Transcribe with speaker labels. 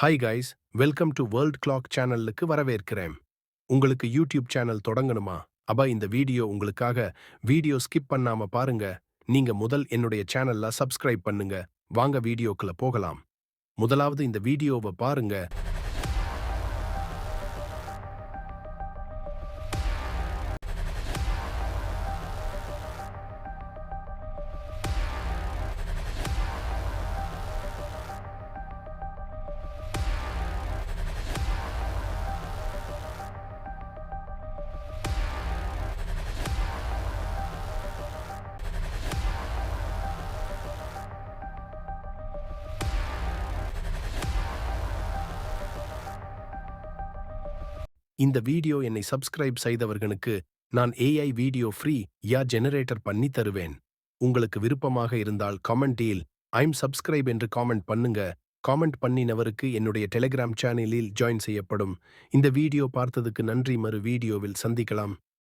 Speaker 1: Hi guys welcome to world clock சேனலுக்கு வரவேற்கிறேன். உங்களுக்கு யூடியூப் சேனல் தொடங்கணுமா? அப்பா இந்த வீடியோ உங்களுக்காக வீடியோ ஸ்கிப் பண்ணாம பாருங்க. நீங்க முதல் என்னுடைய சேனல்ல சப்ஸ்கிரைப் பண்ணுங்க. வாங்க வீடியோக்குள்ள போகலாம். முதலாவது இந்த வீடியோவை பாருங்க. இந்த வீடியோ என்னை சப்ஸ்கிரைப் செய்தவர்களுக்கு நான் ஏஐ வீடியோ ஃப்ரீ யா ஜெனரேட்டர் பண்ணி தருவேன். உங்களுக்கு விருப்பமாக இருந்தால் கமெண்டில் ஐம் சப்ஸ்கிரைப் என்று காமெண்ட் பண்ணுங்க. காமெண்ட் பண்ணினவருக்கு என்னுடைய டெலிகிராம் சேனலில் ஜாயின் செய்யப்படும். இந்த வீடியோ பார்த்ததுக்கு நன்றி. மறு வீடியோவில் சந்திக்கலாம்.